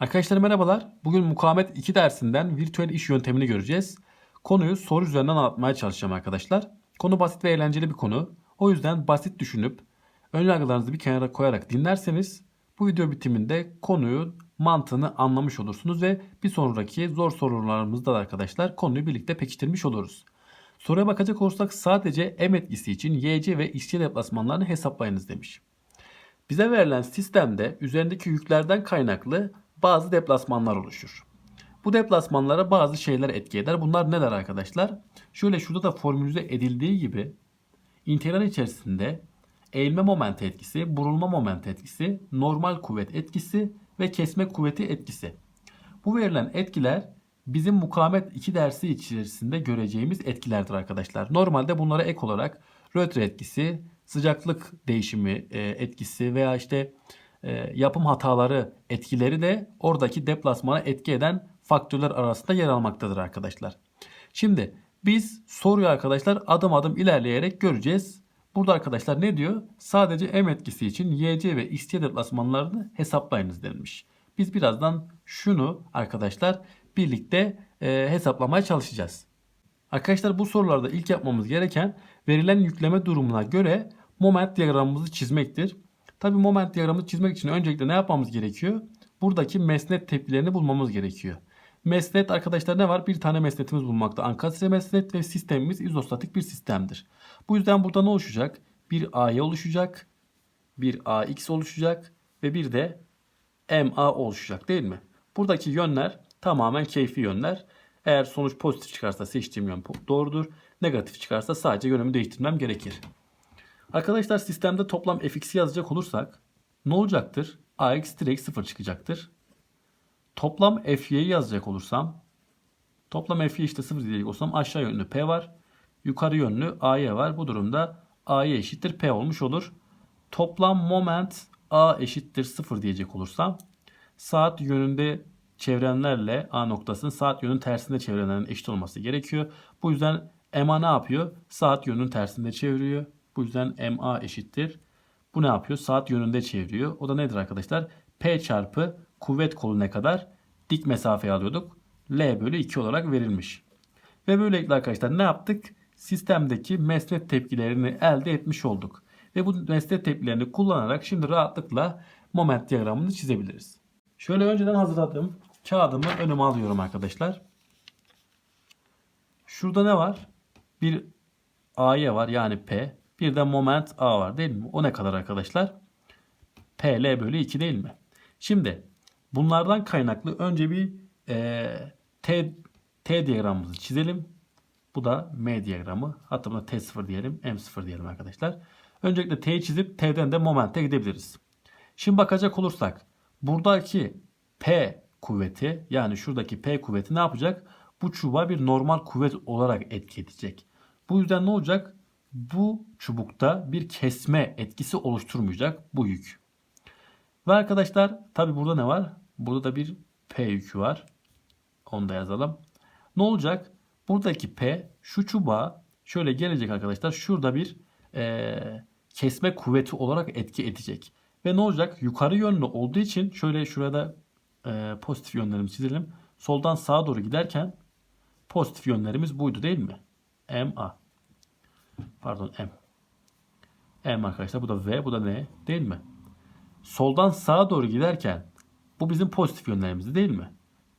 Arkadaşlar merhabalar. Bugün mukavemet 2 dersinden virtüel iş yöntemini göreceğiz. Konuyu soru üzerinden anlatmaya çalışacağım arkadaşlar. Konu basit ve eğlenceli bir konu. O yüzden basit düşünüp ön yargılarınızı bir kenara koyarak dinlerseniz bu video bitiminde konuyu mantığını anlamış olursunuz ve bir sonraki zor sorularımızda da arkadaşlar konuyu birlikte pekiştirmiş oluruz. Soruya bakacak olursak sadece M etkisi için YC ve XC deplasmanlarını hesaplayınız demiş. Bize verilen sistemde üzerindeki yüklerden kaynaklı bazı deplasmanlar oluşur. Bu deplasmanlara bazı şeyler etki eder. Bunlar neler arkadaşlar? Şöyle şurada da formülize edildiği gibi integral içerisinde eğilme momenti etkisi, burulma momenti etkisi, normal kuvvet etkisi ve kesme kuvveti etkisi. Bu verilen etkiler bizim mukavemet 2 dersi içerisinde göreceğimiz etkilerdir arkadaşlar. Normalde bunlara ek olarak rötre etkisi, sıcaklık değişimi e, etkisi veya işte e, yapım hataları etkileri de oradaki deplasmana etki eden faktörler arasında yer almaktadır arkadaşlar. Şimdi biz soruyu arkadaşlar adım adım ilerleyerek göreceğiz. Burada arkadaşlar ne diyor? Sadece M etkisi için YC ve XC deplasmanlarını hesaplayınız denilmiş. Biz birazdan şunu arkadaşlar birlikte e, hesaplamaya çalışacağız. Arkadaşlar bu sorularda ilk yapmamız gereken verilen yükleme durumuna göre moment diyagramımızı çizmektir. Tabi moment diyagramını çizmek için öncelikle ne yapmamız gerekiyor? Buradaki mesnet tepkilerini bulmamız gerekiyor. Mesnet arkadaşlar ne var? Bir tane mesnetimiz bulunmakta. Ankastre mesnet ve sistemimiz izostatik bir sistemdir. Bu yüzden burada ne oluşacak? Bir AY oluşacak. Bir AX oluşacak. Ve bir de MA oluşacak değil mi? Buradaki yönler tamamen keyfi yönler. Eğer sonuç pozitif çıkarsa seçtiğim yön doğrudur. Negatif çıkarsa sadece yönümü değiştirmem gerekir. Arkadaşlar sistemde toplam fx'i yazacak olursak ne olacaktır? ax direkt 0 çıkacaktır. Toplam fy'yi yazacak olursam toplam fy işte 0 diyecek olursam aşağı yönlü p var. Yukarı yönlü ay var. Bu durumda ay eşittir p olmuş olur. Toplam moment a eşittir 0 diyecek olursam saat yönünde çevrenlerle a noktasının saat yönünün tersinde çevrenlerin eşit olması gerekiyor. Bu yüzden MA ne yapıyor? Saat yönünün tersinde çeviriyor. Bu yüzden MA eşittir. Bu ne yapıyor? Saat yönünde çeviriyor. O da nedir arkadaşlar? P çarpı kuvvet kolu ne kadar? Dik mesafeyi alıyorduk. L bölü 2 olarak verilmiş. Ve böylelikle arkadaşlar ne yaptık? Sistemdeki mesnet tepkilerini elde etmiş olduk. Ve bu mesnet tepkilerini kullanarak şimdi rahatlıkla moment diyagramını çizebiliriz. Şöyle önceden hazırladığım kağıdımı önüme alıyorum arkadaşlar. Şurada ne var? Bir AY var yani P. Bir de moment A var değil mi? O ne kadar arkadaşlar? PL bölü 2 değil mi? Şimdi bunlardan kaynaklı önce bir e, T, T diyagramımızı çizelim. Bu da M diyagramı. Hatta buna T0 diyelim. M0 diyelim arkadaşlar. Öncelikle T'yi çizip T'den de momente gidebiliriz. Şimdi bakacak olursak buradaki P kuvveti yani şuradaki P kuvveti ne yapacak? Bu çubuğa bir normal kuvvet olarak etki edecek. Bu yüzden ne olacak? Bu çubukta bir kesme etkisi oluşturmayacak bu yük. Ve arkadaşlar tabi burada ne var? Burada da bir P yükü var. Onu da yazalım. Ne olacak? Buradaki P şu çubuğa şöyle gelecek arkadaşlar. Şurada bir e, kesme kuvveti olarak etki edecek. Ve ne olacak? Yukarı yönlü olduğu için şöyle şurada e, pozitif yönlerimizi çizelim. Soldan sağa doğru giderken pozitif yönlerimiz buydu değil mi? MA. Pardon M. M arkadaşlar bu da V bu da N değil mi? Soldan sağa doğru giderken bu bizim pozitif yönlerimizdi değil mi?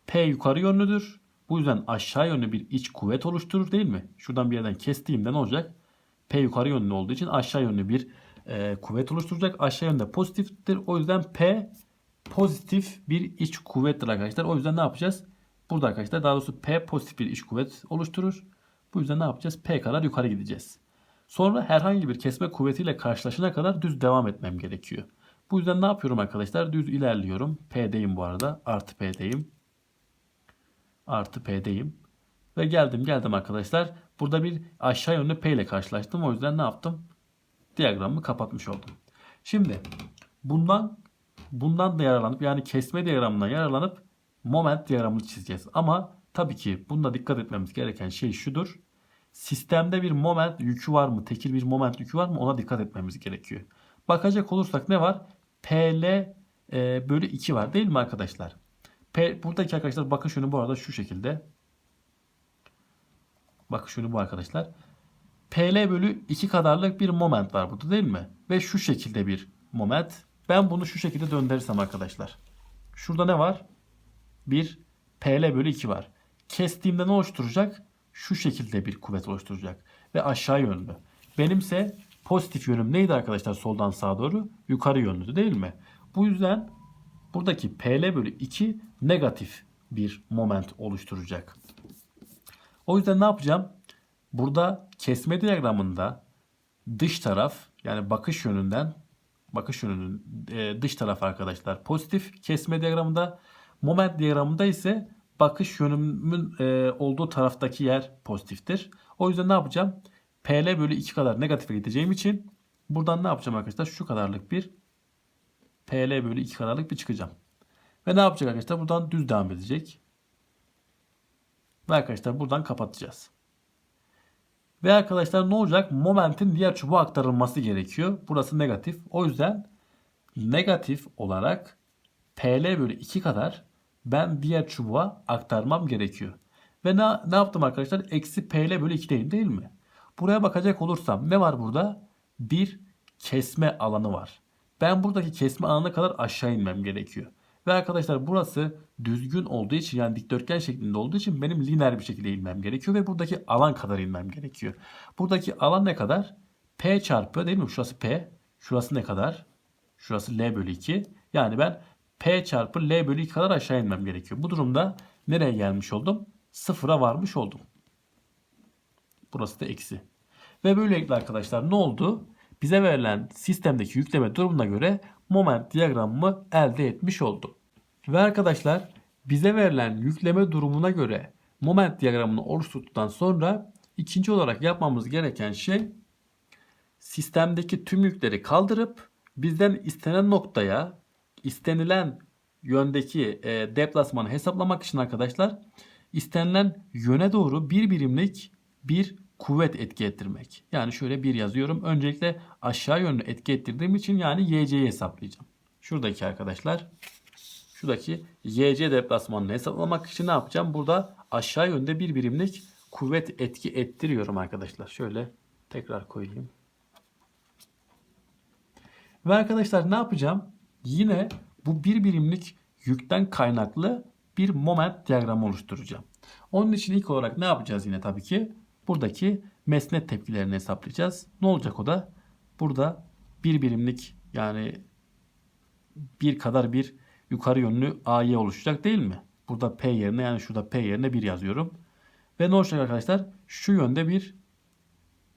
P yukarı yönlüdür. Bu yüzden aşağı yönlü bir iç kuvvet oluşturur değil mi? Şuradan bir yerden kestiğimde ne olacak? P yukarı yönlü olduğu için aşağı yönlü bir e, kuvvet oluşturacak. Aşağı yönde pozitiftir. O yüzden P pozitif bir iç kuvvettir arkadaşlar. O yüzden ne yapacağız? Burada arkadaşlar daha doğrusu P pozitif bir iç kuvvet oluşturur. Bu yüzden ne yapacağız? P kadar yukarı gideceğiz. Sonra herhangi bir kesme kuvvetiyle karşılaşana kadar düz devam etmem gerekiyor. Bu yüzden ne yapıyorum arkadaşlar? Düz ilerliyorum. P'deyim bu arada. Artı P'deyim. Artı P'deyim. Ve geldim geldim arkadaşlar. Burada bir aşağı yönlü P ile karşılaştım. O yüzden ne yaptım? Diyagramımı kapatmış oldum. Şimdi bundan bundan da yararlanıp yani kesme diyagramından yararlanıp moment diyagramını çizeceğiz. Ama tabii ki bunda dikkat etmemiz gereken şey şudur. Sistemde bir moment yükü var mı? Tekil bir moment yükü var mı? Ona dikkat etmemiz gerekiyor. Bakacak olursak ne var? PL e, bölü 2 var değil mi arkadaşlar? P, buradaki arkadaşlar bakın şunu bu arada şu şekilde. Bakın şunu bu arkadaşlar. PL bölü 2 kadarlık bir moment var burada değil mi? Ve şu şekilde bir moment. Ben bunu şu şekilde döndürürsem arkadaşlar. Şurada ne var? Bir PL bölü 2 var. Kestiğimde ne oluşturacak? Şu şekilde bir kuvvet oluşturacak. Ve aşağı yönlü. Benimse pozitif yönüm neydi arkadaşlar soldan sağa doğru? Yukarı yönlüydü değil mi? Bu yüzden buradaki PL bölü 2 negatif bir moment oluşturacak. O yüzden ne yapacağım? Burada kesme diyagramında dış taraf yani bakış yönünden bakış yönünün e, dış taraf arkadaşlar pozitif kesme diyagramında moment diyagramında ise bakış yönümün e, olduğu taraftaki yer pozitiftir. O yüzden ne yapacağım? PL bölü 2 kadar negatife gideceğim için buradan ne yapacağım arkadaşlar? Şu kadarlık bir PL bölü 2 kadarlık bir çıkacağım. Ve ne yapacak arkadaşlar? Buradan düz devam edecek. Ve arkadaşlar buradan kapatacağız. Ve arkadaşlar ne olacak? Momentin diğer çubuğa aktarılması gerekiyor. Burası negatif. O yüzden negatif olarak PL bölü 2 kadar ben diğer çubuğa aktarmam gerekiyor. Ve ne, ne yaptım arkadaşlar? Eksi PL bölü 2 değil değil mi? Buraya bakacak olursam ne var burada? Bir kesme alanı var. Ben buradaki kesme alanına kadar aşağı inmem gerekiyor. Ve arkadaşlar burası düzgün olduğu için yani dikdörtgen şeklinde olduğu için benim lineer bir şekilde inmem gerekiyor ve buradaki alan kadar inmem gerekiyor. Buradaki alan ne kadar? P çarpı değil mi? Şurası P. Şurası ne kadar? Şurası L bölü 2. Yani ben P çarpı L bölü 2 kadar aşağı inmem gerekiyor. Bu durumda nereye gelmiş oldum? Sıfıra varmış oldum. Burası da eksi. Ve böylelikle arkadaşlar ne oldu? Bize verilen sistemdeki yükleme durumuna göre moment diyagramımı elde etmiş oldum. Ve arkadaşlar bize verilen yükleme durumuna göre moment diyagramını oluşturduktan sonra ikinci olarak yapmamız gereken şey sistemdeki tüm yükleri kaldırıp bizden istenen noktaya istenilen yöndeki e, deplasmanı hesaplamak için arkadaşlar istenilen yöne doğru bir birimlik bir kuvvet etki ettirmek. Yani şöyle bir yazıyorum. Öncelikle aşağı yönlü etki ettirdiğim için yani YC'yi hesaplayacağım. Şuradaki arkadaşlar şuradaki YC deplasmanını hesaplamak için ne yapacağım? Burada aşağı yönde bir birimlik kuvvet etki ettiriyorum arkadaşlar. Şöyle tekrar koyayım. Ve arkadaşlar ne yapacağım? Yine bu bir birimlik yükten kaynaklı bir moment diyagramı oluşturacağım. Onun için ilk olarak ne yapacağız yine tabii ki? Buradaki mesnet tepkilerini hesaplayacağız. Ne olacak o da? Burada bir birimlik yani bir kadar bir yukarı yönlü AY oluşacak değil mi? Burada P yerine yani şurada P yerine 1 yazıyorum. Ve ne olacak arkadaşlar? Şu yönde bir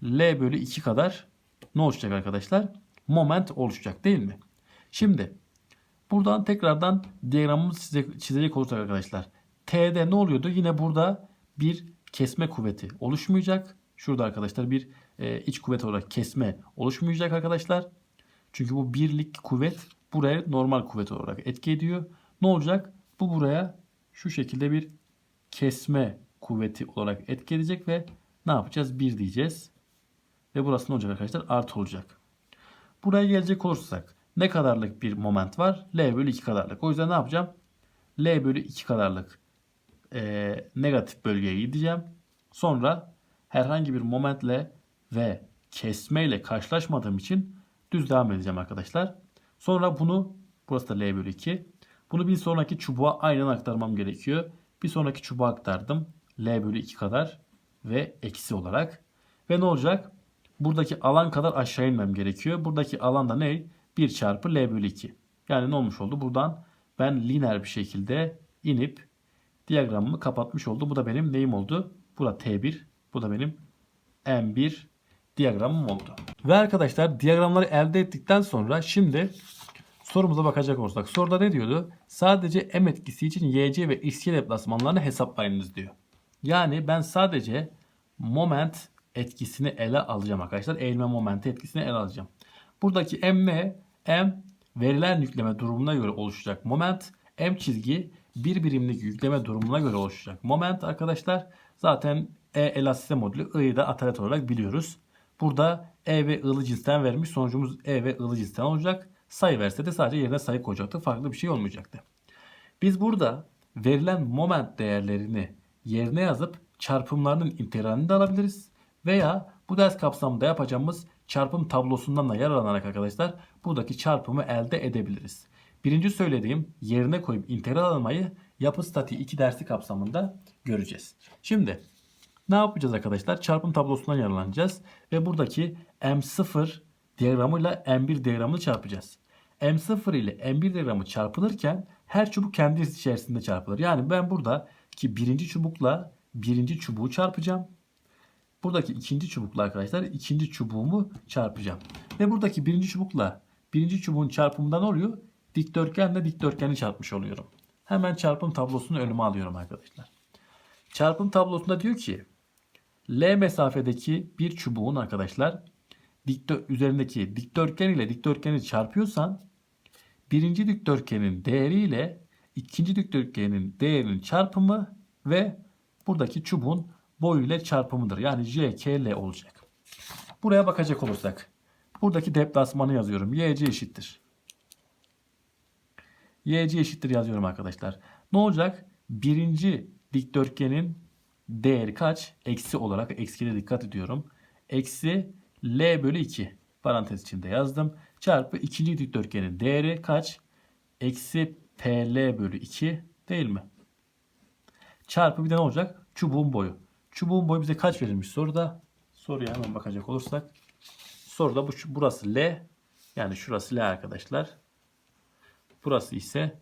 L bölü 2 kadar ne olacak arkadaşlar? Moment oluşacak değil mi? Şimdi buradan tekrardan diyagramımızı çizecek olursak arkadaşlar. T'de ne oluyordu? Yine burada bir kesme kuvveti oluşmayacak. Şurada arkadaşlar bir e, iç kuvvet olarak kesme oluşmayacak arkadaşlar. Çünkü bu birlik kuvvet buraya normal kuvvet olarak etki ediyor. Ne olacak? Bu buraya şu şekilde bir kesme kuvveti olarak etki edecek ve ne yapacağız? 1 diyeceğiz. Ve burası ne olacak arkadaşlar? Artı olacak. Buraya gelecek olursak ne kadarlık bir moment var? L bölü 2 kadarlık. O yüzden ne yapacağım? L bölü 2 kadarlık e, negatif bölgeye gideceğim. Sonra herhangi bir momentle ve kesme ile karşılaşmadığım için düz devam edeceğim arkadaşlar. Sonra bunu burası da L bölü 2. Bunu bir sonraki çubuğa aynen aktarmam gerekiyor. Bir sonraki çubuğa aktardım. L bölü 2 kadar ve eksi olarak. Ve ne olacak? Buradaki alan kadar aşağı inmem gerekiyor. Buradaki alan da ne? 1 çarpı L bölü 2. Yani ne olmuş oldu? Buradan ben lineer bir şekilde inip diyagramımı kapatmış oldu. Bu da benim neyim oldu? Bu da T1. Bu da benim M1 diyagramım oldu. Ve arkadaşlar diyagramları elde ettikten sonra şimdi sorumuza bakacak olursak. Soruda ne diyordu? Sadece M etkisi için YC ve XY deplasmanlarını hesaplayınız diyor. Yani ben sadece moment etkisini ele alacağım arkadaşlar. Eğilme momenti etkisini ele alacağım. Buradaki M ne? M verilen yükleme durumuna göre oluşacak moment. M çizgi bir birimlik yükleme durumuna göre oluşacak moment arkadaşlar. Zaten E elastisite modülü I'yi da atalet olarak biliyoruz. Burada E ve I'lı cinsten vermiş. Sonucumuz E ve I'lı cinsten olacak. Sayı verse de sadece yerine sayı koyacaktı. Farklı bir şey olmayacaktı. Biz burada verilen moment değerlerini yerine yazıp çarpımlarının integralini de alabiliriz. Veya bu ders kapsamında yapacağımız çarpım tablosundan da yararlanarak arkadaşlar buradaki çarpımı elde edebiliriz. Birinci söylediğim yerine koyup integral almayı yapı statiği 2 dersi kapsamında göreceğiz. Şimdi ne yapacağız arkadaşlar? Çarpım tablosundan yararlanacağız. Ve buradaki M0 diyagramıyla M1 diyagramını çarpacağız. M0 ile M1 diyagramı çarpılırken her çubuk kendi içerisinde çarpılır. Yani ben buradaki birinci çubukla birinci çubuğu çarpacağım. Buradaki ikinci çubukla arkadaşlar ikinci çubuğumu çarpacağım. Ve buradaki birinci çubukla birinci çubuğun çarpımından oluyor. Dikdörtgenle dikdörtgeni çarpmış oluyorum. Hemen çarpım tablosunu önüme alıyorum arkadaşlar. Çarpım tablosunda diyor ki L mesafedeki bir çubuğun arkadaşlar dikdö üzerindeki dikdörtgen ile dikdörtgeni çarpıyorsan birinci dikdörtgenin değeri ile ikinci dikdörtgenin değerinin çarpımı ve buradaki çubuğun boyu ile çarpımıdır. Yani J, K, L olacak. Buraya bakacak olursak buradaki deplasmanı yazıyorum. YC eşittir. YC eşittir yazıyorum arkadaşlar. Ne olacak? Birinci dikdörtgenin değeri kaç? Eksi olarak eksiye dikkat ediyorum. Eksi L bölü 2 parantez içinde yazdım. Çarpı ikinci dikdörtgenin değeri kaç? Eksi PL bölü 2 değil mi? Çarpı bir de ne olacak? Çubuğun boyu. Çubuğun boyu bize kaç verilmiş soruda? Soruya hemen bakacak olursak. Soruda bu burası L. Yani şurası L arkadaşlar. Burası ise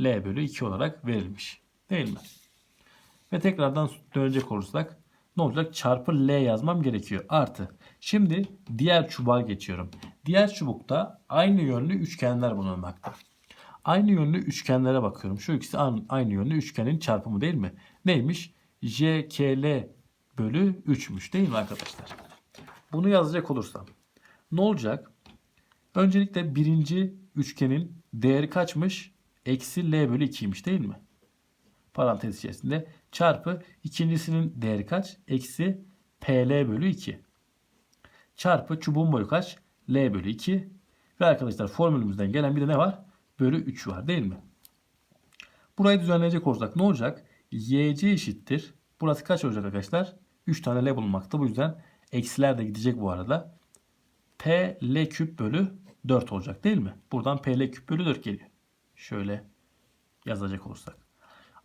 L bölü 2 olarak verilmiş. Değil mi? Ve tekrardan dönecek olursak ne olacak? Çarpı L yazmam gerekiyor. Artı. Şimdi diğer çubuğa geçiyorum. Diğer çubukta aynı yönlü üçgenler bulunmakta. Aynı yönlü üçgenlere bakıyorum. Şu ikisi aynı yönlü üçgenin çarpımı değil mi? Neymiş? JKL bölü 3'müş değil mi arkadaşlar? Bunu yazacak olursam ne olacak? Öncelikle birinci üçgenin değeri kaçmış? Eksi L bölü 2'ymiş değil mi? Parantez içerisinde çarpı ikincisinin değeri kaç? Eksi PL bölü 2. Çarpı çubuğun boyu kaç? L bölü 2. Ve arkadaşlar formülümüzden gelen bir de ne var? Bölü 3 var değil mi? Burayı düzenleyecek olursak ne olacak? YC eşittir. Burası kaç olacak arkadaşlar? 3 tane L bulunmakta. Bu yüzden eksiler de gidecek bu arada. P L küp bölü 4 olacak değil mi? Buradan P L küp bölü 4 geliyor. Şöyle yazacak olursak.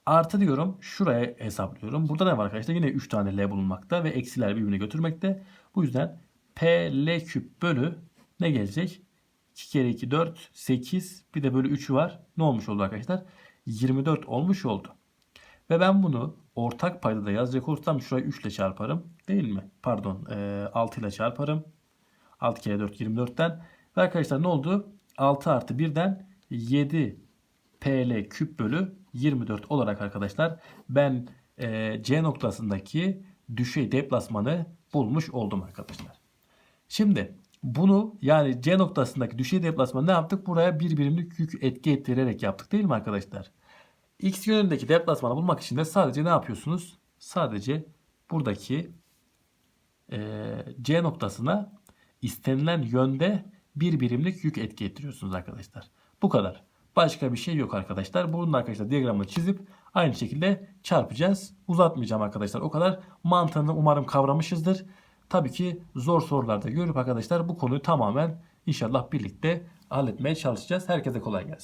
Artı diyorum. Şuraya hesaplıyorum. Burada ne var arkadaşlar? Yine 3 tane L bulunmakta ve eksiler birbirine götürmekte. Bu yüzden P L küp bölü ne gelecek? 2 kere 2 4 8 bir de bölü 3'ü var. Ne olmuş oldu arkadaşlar? 24 olmuş oldu. Ve ben bunu ortak payda da yazacak olursam şurayı 3 ile çarparım. Değil mi? Pardon 6 ile çarparım. 6 kere 4 24'ten. Ve arkadaşlar ne oldu? 6 artı 1'den 7 PL küp bölü 24 olarak arkadaşlar ben e, C noktasındaki düşey deplasmanı bulmuş oldum arkadaşlar. Şimdi bunu yani C noktasındaki düşey deplasmanı ne yaptık? Buraya bir birimlik yük etki ettirerek yaptık değil mi arkadaşlar? X yönündeki deplasmanı bulmak için de sadece ne yapıyorsunuz? Sadece buradaki e, C noktasına istenilen yönde bir birimlik yük etki ettiriyorsunuz arkadaşlar. Bu kadar. Başka bir şey yok arkadaşlar. Bunun arkadaşlar diyagramını çizip aynı şekilde çarpacağız. Uzatmayacağım arkadaşlar. O kadar mantığını umarım kavramışızdır. Tabii ki zor sorularda görüp arkadaşlar bu konuyu tamamen inşallah birlikte halletmeye çalışacağız. Herkese kolay gelsin.